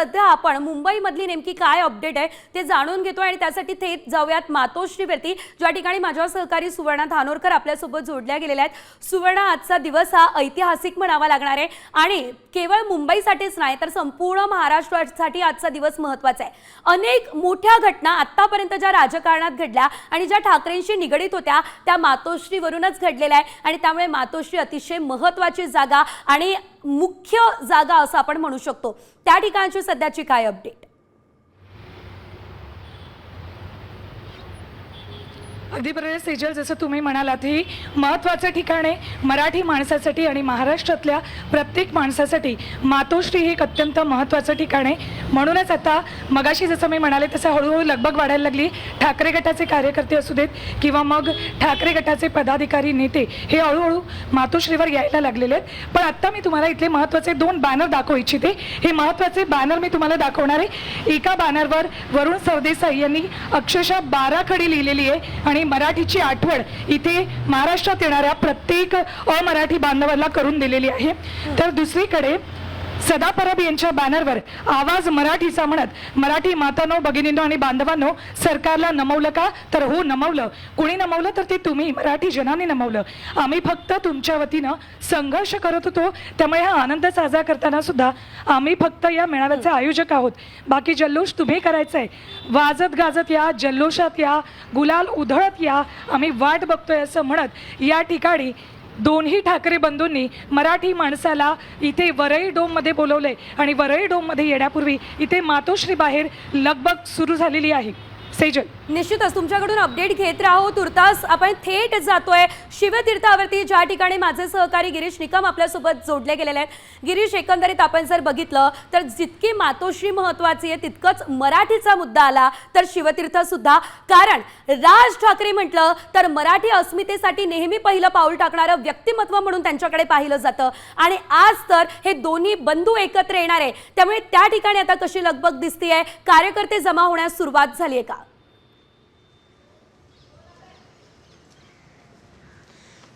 सध्या आपण मुंबईमधली नेमकी काय अपडेट आहे ते जाणून घेतो आणि त्यासाठी थेट जाऊयात मातोश्रीवरती. ज्या ठिकाणी माझ्या सहकारी सुवर्णा धानोरकर आपल्यासोबत जोडल्या गेलेल्या आहेत. सुवर्णा आजचा दिवस हा ऐतिहासिक म्हणावा लागणार आहे आणि केवळ मुंबईसाठीच नाही तर संपूर्ण महाराष्ट्रासाठी आजचा दिवस महत्त्वाचा आहे. अनेक मोठ्या घटना आतापर्यंत ज्या राजकारणात घडल्या आणि ज्या ठाकरेंशी निगडीत होत्या त्या मातोश्रीवरूनच घडलेल्या आहे आणि त्यामुळे मातोश्री अतिशय महत्वाची जागा आणि मुख्य जागा असं आपण म्हणू शकतो. त्या ठिकाणची सध्याची काय अपडेट अगदी बरोबर सेजल जसं तुम्ही म्हणालात ही महत्त्वाचं ठिकाण आहे मराठी माणसासाठी आणि महाराष्ट्रातल्या प्रत्येक माणसासाठी. मातोश्री हे एक अत्यंत महत्त्वाचं ठिकाण आहे. म्हणूनच आता मगाशी जसं मी म्हणाले तसं हळूहळू लगबग वाढायला लागली. ठाकरे गटाचे कार्यकर्ते असू देत किंवा मग ठाकरे गटाचे पदाधिकारी नेते हे हळूहळू मातोश्रीवर यायला लागलेले आहेत. पण आत्ता मी तुम्हाला इथले महत्त्वाचे दोन बॅनर दाखवू इच्छिते. हे महत्त्वाचे बॅनर मी तुम्हाला दाखवणार आहे. एका बॅनरवर वरुण सरदेसाई यांनी अक्षरशः बारा खडी लिहिलेली आहे आणि मराठीची आठवण इथे महाराष्ट्रात येणाऱ्या प्रत्येक अमराठी बांधवांना करून दिलेली आहे. तर दुसरीकडे सदा परब यांच्या बॅनरवर आवाज मराठीचा म्हणत मराठी मातानो भगिनींनो आणि बांधवांनो सरकारला नमवलं का? तर हो नमवलं. कुणी नमवलं तर ते तुम्ही मराठी जनाने नमवलं. आम्ही फक्त तुमच्या वतीनं संघर्ष करत होतो. त्यामुळे हा आनंद साजरा करताना सुद्धा आम्ही फक्त या मेळाव्याचे आयोजक आहोत. बाकी जल्लोष तुम्ही करायचं आहे वाजत गाजत या जल्लोषात या गुलाल उधळत या आम्ही वाट बघतोय असं म्हणत या ठिकाणी दोन्ही ठाकरे बंधूंनी मराठी माणसाला इथे वरई डोममध्ये बोलवले आणि वरई डोममध्ये येण्यापूर्वी इथे मातोश्री बाहेर लगबग सुरू झालेली आहे. सेजल. निश्चितच तुमच्याकडून अपडेट घेत राहू. तुर्तास आपण थेट जातोय. शिवतीर्थावरती ज्या ठिकाणी माझे सहकारी गिरीश निकम आपल्यासोबत जोडले गेलेले आहेत. गिरीश एकंदरीत आपण जर बघितलं तर जितकी मातोश्री महत्वाची आहे तितकंच मराठीचा मुद्दा आला तर शिवतीर्थ सुद्धा. कारण राज ठाकरे म्हटलं तर मराठी अस्मितेसाठी नेहमी पहिलं पाऊल टाकणारं व्यक्तिमत्व म्हणून त्यांच्याकडे पाहिलं जातं. आणि आज तर हे दोन्ही बंधू एकत्र येणार आहे. त्यामुळे त्या ठिकाणी आता कशी लगबग दिसतीये? कार्यकर्ते जमा होण्यास सुरुवात झाली आहे का?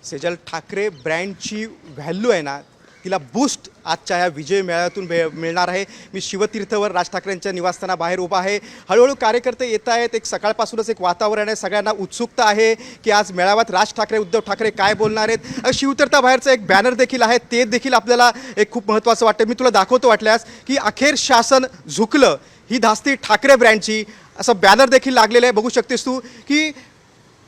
सेजल ठाकरे ब्रँडची व्हॅल्यू आहे ना तिला बूस्ट आजच्या ह्या विजय मेळ्यातून भे मिळणार आहे. मी शिवतीर्थवर राज ठाकरेंच्या निवासस्थानाबाहेर उभा आहे. हळूहळू कार्यकर्ते येत आहेत. एक सकाळपासूनच एक वातावरण आहे. सगळ्यांना उत्सुकता आहे की आज मेळाव्यात राज ठाकरे उद्धव ठाकरे काय बोलणार आहेत. शिवतीर्थाबाहेरचं एक बॅनर देखील आहे. ते देखील आपल्याला एक खूप महत्त्वाचं वाटतं. मी तुला दाखवतो वाटल्यास की अखेर शासन झुकलं. ही धास्ती ठाकरे ब्रँडची असं बॅनर देखील लागलेलं आहे. बघू शकतेस तू की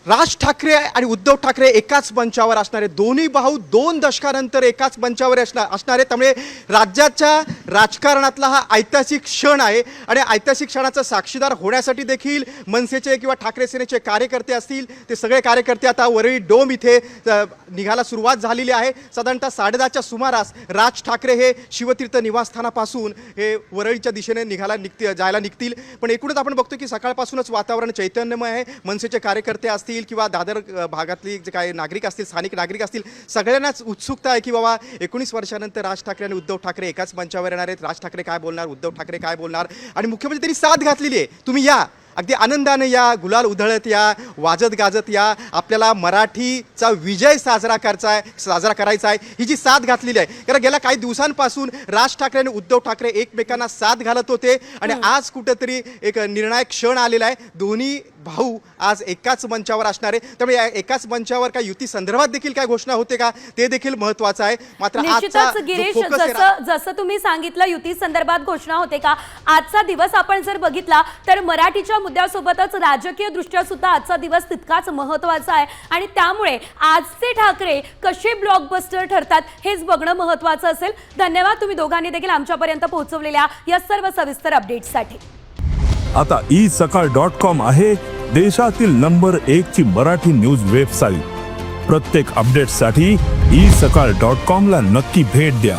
राज ठाकरे आणि उद्धव ठाकरे एकाच मंचावर असणारे दोन्ही भाऊ दोन दशकानंतर एकाच मंचावर असणार असणारे. त्यामुळे राज्याच्या राजकारणातला हा ऐतिहासिक क्षण आहे आणि ऐतिहासिक क्षणाचा साक्षीदार होण्यासाठी देखील मनसेचे किंवा ठाकरे सेनेचे कार्यकर्ते असतील. ते सगळे कार्यकर्ते आता वरळी डोम इथे निघायला सुरुवात झालेली आहे. साधारणतः साडेदहाच्या सुमारास राज ठाकरे हे शिवतीर्थ निवासस्थानापासून हे वरळीच्या दिशेने निघायला निघते जायला निघतील. पण एकूणच आपण बघतो की सकाळपासूनच वातावरण चैतन्यमय आहे. मनसेचे कार्यकर्ते असतील किंवा दादर भागातली जे काही नागरिक असतील स्थानिक नागरिक असतील सगळ्यांनाच उत्सुकता आहे की बाबा एकोणीस वर्षानंतर राज ठाकरे आणि उद्धव ठाकरे एकाच मंचावर येणार आहेत. राज ठाकरे काय बोलणार? उद्धव ठाकरे काय बोलणार? आणि मुख्यमंत्री त्यांनी साथ घातलेली आहे. तुम्ही या. अगदी आनंदाने या गुलाल उधळत या वाजत गाजत या आपल्याला मराठीचा विजय साजरा करायचा आहे साजरा करायचा आहे. ही जी साथ घातलेली आहे कारण गेल्या काही दिवसांपासून राज ठाकरे आणि उद्धव ठाकरे एकमेकांना साथ घालत होते आणि आज कुठेतरी एक निर्णायक क्षण आलेला आहे. दोन्ही भाऊ आज एकाच मंचावर असणार आहे. त्यामुळे या एकाच मंचावर काय युती संदर्भात देखील काय घोषणा होते का? ते देखील महत्वाचं आहे. मात्र निश्चितच गिरीश जसं जसं तुम्ही सांगितलं युती संदर्भात घोषणा होते का? आजचा दिवस आपण जर बघितला तर मराठीच्या मुद्द्यासोबतच राजकीय दृष्ट्या सुद्धा आजचा दिवस तितकाच महत्त्वाचा आहे. आणि त्यामुळे आजचे ठाकरे कसे ब्लॉकबस्टर ठरतात हेच बघणं महत्वाचं असेल. धन्यवाद तुम्ही दोघांनी देखील आमच्यापर्यंत पोहोचवलेल्या या सर्व सविस्तर अपडेट्ससाठी आता ई सकाळ डॉट कॉम आहे देशातील नंबर एक ची मराठी न्यूज वेबसाईट प्रत्येक अपडेटसाठी ई सकाळ डॉट कॉम ला नक्की भेट द्या.